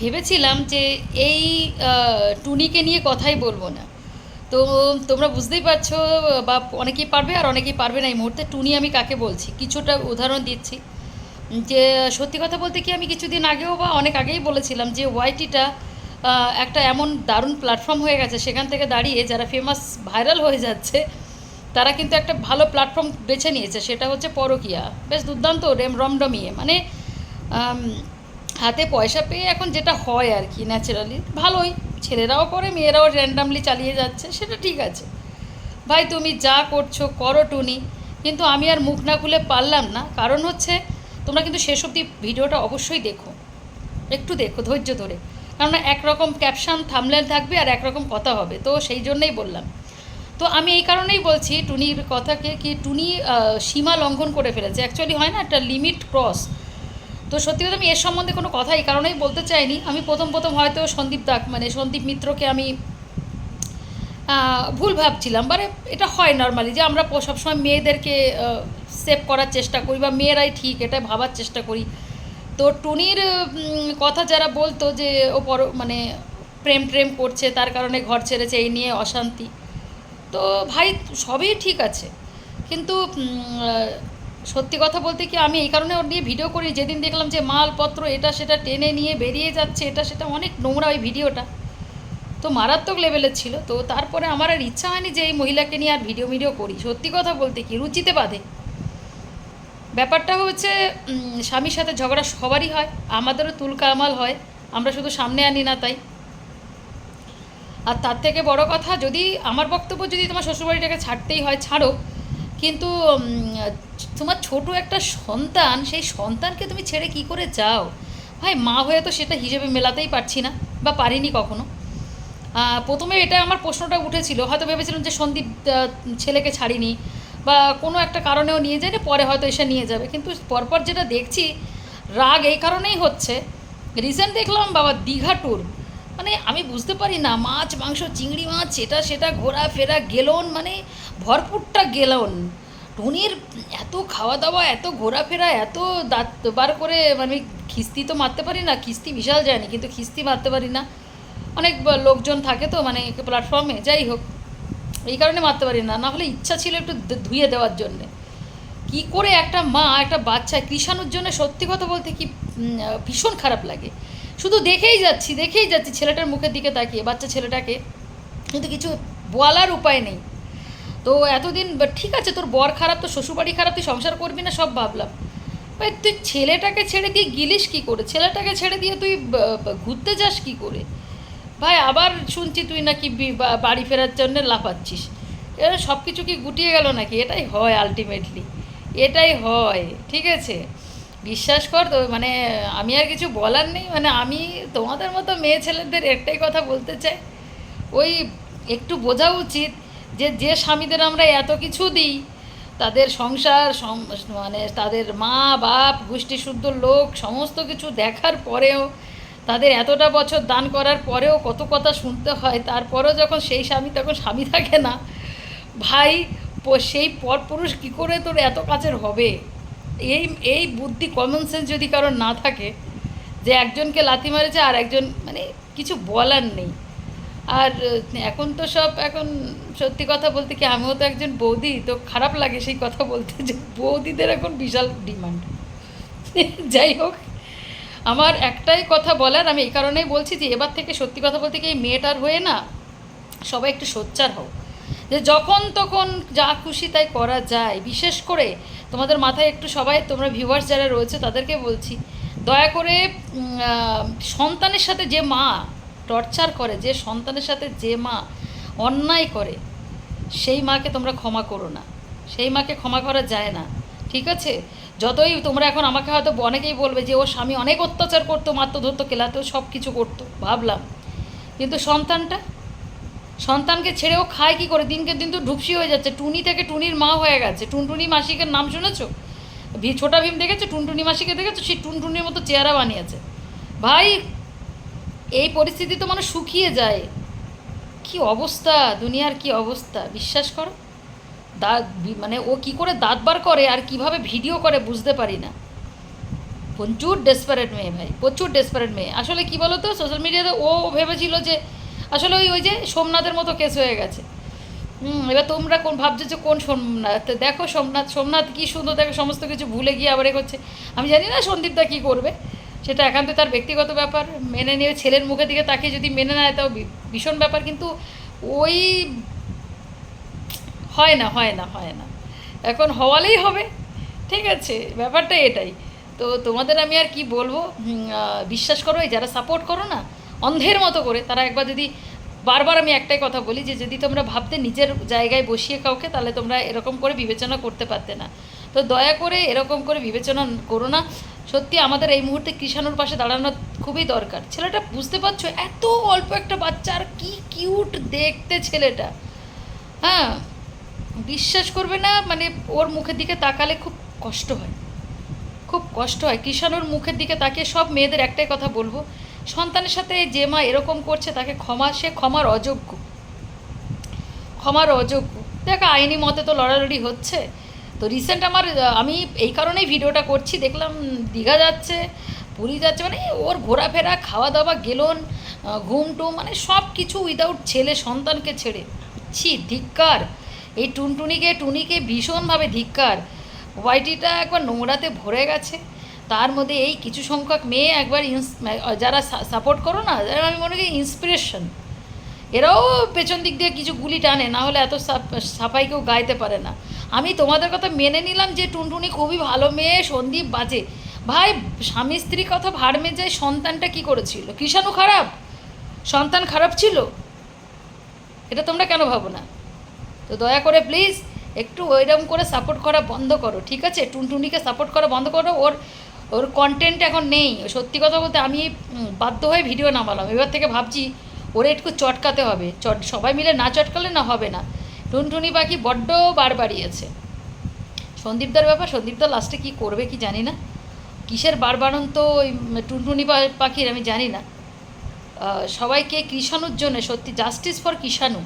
ভেবেছিলাম যে এই টুনিকে নিয়ে কথাই বলব না। তো তোমরা বুঝতেই পারছ, বা অনেকেই পারবে আর অনেকেই পারবে না এই মুহূর্তে। টুনি আমি কাকে বলছি? কিছুটা উদাহরণ দিচ্ছি। যে সত্যি কথা বলতে কি আমি কিছুদিন আগেও বা অনেক আগেই বলেছিলাম যে ওয়াইটিটা একটা এমন দারুণ প্ল্যাটফর্ম হয়ে গেছে, সেখান থেকে দাঁড়িয়ে যারা ফেমাস ভাইরাল হয়ে যাচ্ছে, তারা কিন্তু একটা ভালো প্ল্যাটফর্ম বেছে নিয়েছে। সেটা হচ্ছে পরকিয়া। বেশ দুর্দান্ত, রেম রমডমিয়ে মানে হাতে পয়সা পেয়ে এখন যেটা হয় আর কি ন্যাচারালি ভালোই, ছেলেরাও করে, মেয়েরাও র্যান্ডামলি চালিয়ে যাচ্ছে, সেটা ঠিক আছে। ভাই, তুমি যা করছ করো, টুনি। কিন্তু আমি আর মুখ না খুলে পারলাম না। কারণ হচ্ছে, তোমরা কিন্তু শেষ অবধি ভিডিওটা অবশ্যই দেখো। একটু দেখো, ধৈর্য ধরে। কারণ একরকম ক্যাপশন থামলেন থাকবে আর একরকম কথা হবে। তো সেই জন্যই বললাম। তো আমি এই কারণেই বলছি টুনির কথাকে, কি টুনি সীমা লঙ্ঘন করে ফেলেছে। অ্যাকচুয়ালি হয় না, একটা লিমিট ক্রস তো সত্যি কথা আমি এর সম্বন্ধে কোনো কথা এই কারণেই বলতে চাইনি। আমি প্রথম প্রথম হয়তো সন্দীপ দাক মানে সন্দীপ মিত্রকে আমি ভুল ভাবছিলাম। মানে এটা হয় নর্মালি যে আমরা সবসময় মেয়েদেরকে সেভ করার চেষ্টা করি বা মেয়েরাই ঠিক এটা ভাবার চেষ্টা করি। তো টুনির কথা যারা বলতো যে ও পর মানে প্রেম প্রেম করছে, তার কারণে ঘর ছেড়েছে, এই নিয়ে অশান্তি। তো ভাই সবই ঠিক আছে। কিন্তু সত্যি কথা বলতে কি আমি এই কারণে ওর নিয়ে ভিডিও করি, যেদিন দেখলাম যে মালপত্র এটা সেটা টেনে নিয়ে বেরিয়ে যাচ্ছে, এটা সেটা অনেক নোংরা ওই ভিডিওটা তো মারাত্মক লেভেলের ছিল। তো তারপরে আমার আর ইচ্ছা হয়নি যে এই মহিলাকে নিয়ে আর ভিডিও ভিডিও করি। সত্যি কথা বলতে কি, রুচিতে বাঁধে। ব্যাপারটা হচ্ছে স্বামীর সাথে ঝগড়া সবারই হয়, আমাদেরও তুলকা আমাল হয়, আমরা শুধু সামনে আনি না তাই। আর তার থেকে বড় কথা, যদি আমার বক্তব্য যদি তোমার শ্বশুরবাড়িটাকে ছাড়তেই হয়, ছাড়ো। কিন্তু তোমার ছোট একটা সন্তান, সেই সন্তানকে তুমি ছেড়ে কি করে যাও? ভাই, মা হয়ে তো সেটা হিসেবে মেলাতেই পারছি না, বা পারিনি কখনো। প্রথমে এটা আমার প্রশ্নটা উঠেছিল, হয়তো ভেবেছিলাম যে সন্দীপ ছেলেকে ছাড়িনি, বা কোনো একটা কারণেও নিয়ে যায় পরে হয়তো এসে নিয়ে যাবে। কিন্তু পরপর যেটা দেখছি, রাগ এই কারণেই হচ্ছে। রিসেন্ট দেখলাম, বাবা, দীঘা ট্যুর মানে আমি বুঝতে পারি না, মাছ, মাংস, চিংড়ি মাছ, এটা সেটা ঘোরাফেরা গেলন মানে ভরপুরটা গেলন। টুনির এত খাওয়া দাওয়া, এত ঘোরাফেরা, এত দাঁত বার করে মানে খিস্তি তো মারতে পারি না, খিস্তি বিশাল যায়নি কিন্তু খিস্তি মারতে পারি না। অনেক লোকজন থাকে তো মানে প্ল্যাটফর্মে যাই হোক, এই কারণে মারতে পারি না না হলে ইচ্ছা ছিল একটু ধুয়ে দেওয়ার জন্যে। কি করে একটা মা, একটা বাচ্চা কৃষাণুর জন্য সত্যি কথা বলতে কি ভীষণ খারাপ লাগে। শুধু দেখেই যাচ্ছি দেখেই যাচ্ছি ছেলেটার মুখের দিকে তাকিয়ে, বাচ্চা ছেলেটাকে। কিন্তু কিছু বলার উপায় নেই। তো এতদিন ঠিক আছে, তোর বর খারাপ তো শ্বশুরবাড়ি খারাপ, তুই সংসার করবি না, সব ভাবলাম। ভাই তুই ছেলেটাকে ছেড়ে দিয়ে গিলিস কি করে? ছেলেটাকে ছেড়ে দিয়ে তুই ঘুরতে যাস কি করে? ভাই, আবার শুনছি তুই নাকি বাড়ি ফেরার জন্য লাফাচ্ছিস। সব কিছু কি গুটিয়ে গেল নাকি? এটাই হয় আলটিমেটলি এটাই হয়, ঠিক আছে? বিশ্বাস কর তো মানে আমি আর কিছু বলার নেই মানে আমি তোমাদের মতো মেয়ে ছেলেদের একটাই কথা বলতে চাই। ওই একটু বোঝা উচিত যে যে স্বামীদের আমরা এত কিছু দিই, তাদের সংসার মানে তাদের মা, বাপ গোষ্ঠী শুদ্ধ লোক, সমস্ত কিছু দেখার পরেও, তাদের এতটা বছর দান করার পরেও কত কথা শুনতে হয়, তারপরেও যখন সেই স্বামী, তখন স্বামী থাকে না। ভাই সেই পরপুরুষ কী করে তোর এত কাছের হবে? এই এই বুদ্ধি কমন সেন্স যদি কারোর না থাকে, যে একজনকে লাথি মারেছে আর একজন মানে কিছু বলার নেই। আর, এখন তো সব, এখন সত্যি কথা বলতে কি আমিও তো একজন বৌদি, তো খারাপ লাগে সেই কথা বলতে যে বৌদিদের এখন বিশাল ডিমান্ড। যাই হোক, আমার একটাই কথা বলার, আমি এই কারণেই বলছি যে এবার থেকে সত্যি কথা বলতে কি এই মেয়েটার হয়ে না সবাই একটু সোচ্চার হও। যে যখন তখন যা খুশি তাই করা যায়। বিশেষ করে তোমাদের মাথায় একটু সবাই, তোমরা ভিউয়ার্স যারা রয়েছে, তাদেরকে বলছি, দয়া করে সন্তানের সাথে যে মা টর্চার করে, যে সন্তানের সাথে যে মা অন্যায় করে, সেই মাকে তোমরা ক্ষমা করো না। সেই মাকে ক্ষমা করা যায় না। ঠিক আছে? যতই তোমরা এখন আমাকে হয়তো অনেকেই বলবে যে, ও স্বামী অনেক অত্যাচার করতো, মারতো, ধরতো কেলাতো সব কিছু করতো। ভাবলাম। কিন্তু সন্তানটা সন্তানকে ছেড়েও খায় কি করে? দিনকে দিন তো ঢুপসি হয়ে যাচ্ছে। টুনি থেকে টুনির মা হয়ে গেছে। টুনটুনি মাসিকের নাম শুনেছো? ছোটা ভীম দেখেছ? টুনটুনি মাসিকে দেখেছ? সেই টুনটুনির মতো চেহারা বানিয়েছে। ভাই, এই পরিস্থিতি তো মানুষ শুকিয়ে যায়। কি অবস্থা? দুনিয়ার কি অবস্থা? বিশ্বাস করো। দাঁত মানে ও কি করে দাঁত বার করে আর কীভাবে ভিডিও করে বুঝতে পারি না। প্রচুর ডেসপারেট মেয়ে ভাই। প্রচুর ডেসপারেট মেয়ে। আসলে কি বলো তো সোশ্যাল মিডিয়াতে ও ভেবেছিল যে আসলে ওই ওই যে সোমনাথের মতো কেস হয়ে গেছে। হুম, এবার তোমরা কোন ভাবছ যে কোন সোমনাথ? দেখো সোমনাথ সোমনাথ কী সুন্দর, দেখো সমস্ত কিছু ভুলে গিয়ে আবার এ করছে আমি জানি না সন্দীপদা কী করবে। সেটা একান্ত তার ব্যক্তিগত ব্যাপার। মেনে নিয়ে ছেলের মুখের দিকে তাকে যদি মেনে নেয়, তাও ভীষণ ব্যাপার। কিন্তু ওই হয় না হয় না হয় না। এখন হওয়ালেই হবে। ঠিক আছে, ব্যাপারটা এটাই। তো তোমাদের আমি আর কি বলব? বিশ্বাস করো যারা সাপোর্ট করো না অন্ধের মতো করে। তারা একবার যদি, বারবার আমি একটাই কথা বলি যে, যদি তোমরা ভাবতে নিজের জায়গায় বসিয়ে কাউকে, তাহলে তোমরা এরকম করে বিবেচনা করতে পারতে না। তো দয়া করে এরকম করে বিবেচনা করো না। সত্যি আমাদের এই মুহূর্তে কৃষাণুর পাশে দাঁড়ানো খুবই দরকার। ছেলেটা বুঝতে পারছ, এত অল্প একটা বাচ্চা, আর কি কিউট দেখতে ছেলেটা। হ্যাঁ বিশ্বাস করবে না মানে ওর মুখের দিকে তাকালে খুব কষ্ট হয়। খুব কষ্ট হয়। কিষাণুর মুখের দিকে তাকিয়ে সব মেয়েদের একটাই কথা বলব সন্তানের সাথে যে মা এরকম করছে, তাকে ক্ষমা, সে ক্ষমার অযোগ্য। ক্ষমার অযোগ্য। দেখ, আইনি মতে তো লড়ালড়ি হচ্ছে। তো রিসেন্ট আমার, আমি এই কারণেই ভিডিওটা করছি, দেখলাম দীঘা যাচ্ছে, পুরী যাচ্ছে মানে ওর ঘোরাফেরা খাওয়া দাওয়া গেলন ঘুম টুম মানে সব কিছু উইদাউট ছেলে সন্তানকে ছেড়ে। ছি, ধিক্কার। এই টুনটুনিকে, টুনিকে ভীষণভাবে ধিক্কার। ওয়াইটিটা একবার নোংরাতে ভরে গেছে। তার মধ্যে এই কিছু সংখ্যক মেয়ে একবার যারা সাপোর্ট করো না যারা আমি মনে করি ইন্সপিরেশন এরাও পেছন দিক দিয়ে কিছু গুলি টানে, না হলে এত সাফাই কেউ গাইতে পারে না। আমি তোমাদের কথা মেনে নিলাম যে টুনটুনি খুবই ভালো মেয়ে, সন্দীপ বাজে। ভাই, স্বামী স্ত্রী কথা ভাড়মে যায় সন্তানটা কি করেছিল? কিষাণু খারাপ? সন্তান খারাপ ছিল? এটা তোমরা কেন ভাবো না? তো দয়া করে প্লিজ একটু ওইরকম করে সাপোর্ট করা বন্ধ করো, ঠিক আছে? টুনটুনিকে সাপোর্ট করা বন্ধ করো, ওর ওর কন্টেন্ট এখন নেই। সত্যি কথা বলতে আমি বাধ্য হয়ে ভিডিও নামালাম। এবার থেকে ভাবছি, ওরে একটু চটকাতে হবে। চট, সবাই মিলে না চটকালে না হবে না। টুনটুনি পাখি বড্ড বার বাড়িয়েছে। সন্দীপদার ব্যাপার সন্দীপদা লাস্টে কি করবে কি জানি না। কিসের বারবারণ তো ওই টুনটুনি পাখির আমি জানি না। সবাইকে কৃষাণুর জন্য, সত্যি justice for Krishanu.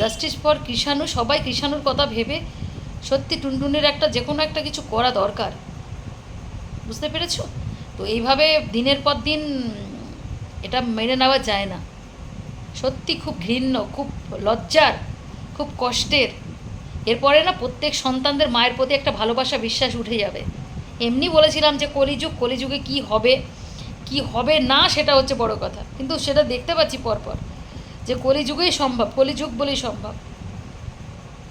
Justice for Krishanu, সবাই কৃষাণুর কথা ভেবে সত্যি টুনটুনির একটা যে কোনো একটা কিছু করা দরকার। বুঝতে পেরেছ? তো এইভাবে দিনের পর দিন এটা মেনে নেওয়া যায় না। সত্যি খুব ঘৃণ্য, খুব লজ্জার, খুব কষ্টের। এরপরে না প্রত্যেক সন্তানদের মায়ের প্রতি একটা ভালোবাসা বিশ্বাস উঠে যাবে। এমনি বলেছিলাম যে কলিযুগ, কলিযুগে কি হবে কি হবে না সেটা হচ্ছে বড় কথা। কিন্তু সেটা দেখতে পাচ্ছি পরপর যে কলিযুগেই সম্ভব, কলিযুগ বলেই সম্ভব।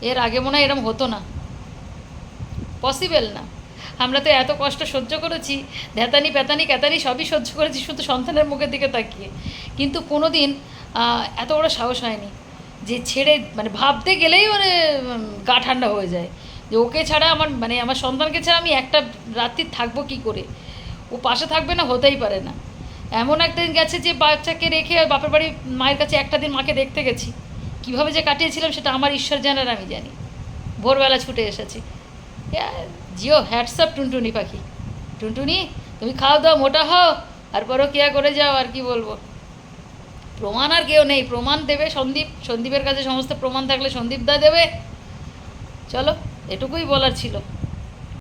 এর আগে মনে হয় এরম হতো না। পসিবল না। আমরা তো এত কষ্ট সহ্য করেছি ধ্যাতানি প্যাতানি ক্যাতানি সবই সহ্য করেছি, শুধু সন্তানের মুখের দিকে তাকিয়ে। কিন্তু কোনো দিন এত বড় সাহস হয়নি যে ছেড়ে মানে ভাবতে গেলেই মানে গা ঠান্ডা হয়ে যায়। যে ওকে ছাড়া আমার মানে আমার সন্তানকে ছাড়া আমি একটা রাত্রি থাকব কি করে? ও পাশে থাকবে না, হতেই পারে না। এমন একদিন গেছে যে বাচ্চাকে রেখে বাপের বাড়ি মায়ের কাছে একটা দিন মাকে দেখতে গেছি। কীভাবে যে কাটিয়েছিলাম সেটা আমার ঈশ্বর জানার আমি জানি। ভোরবেলা ছুটে এসেছি। জিও হ্যাটসঅ্যাপ টুনটুনি পাখি। টুনটুনি, তুমি খাও দাও, মোটা হও, আর পরও কেয়া করে যাও, আর কি বলব। প্রমাণ আর কেউ নেই, প্রমাণ দেবে সন্দীপ, সন্দীপের কাছে সমস্ত প্রমাণ থাকলে সন্দীপ দা দেবে। চলো, এটুকুই বলার ছিল।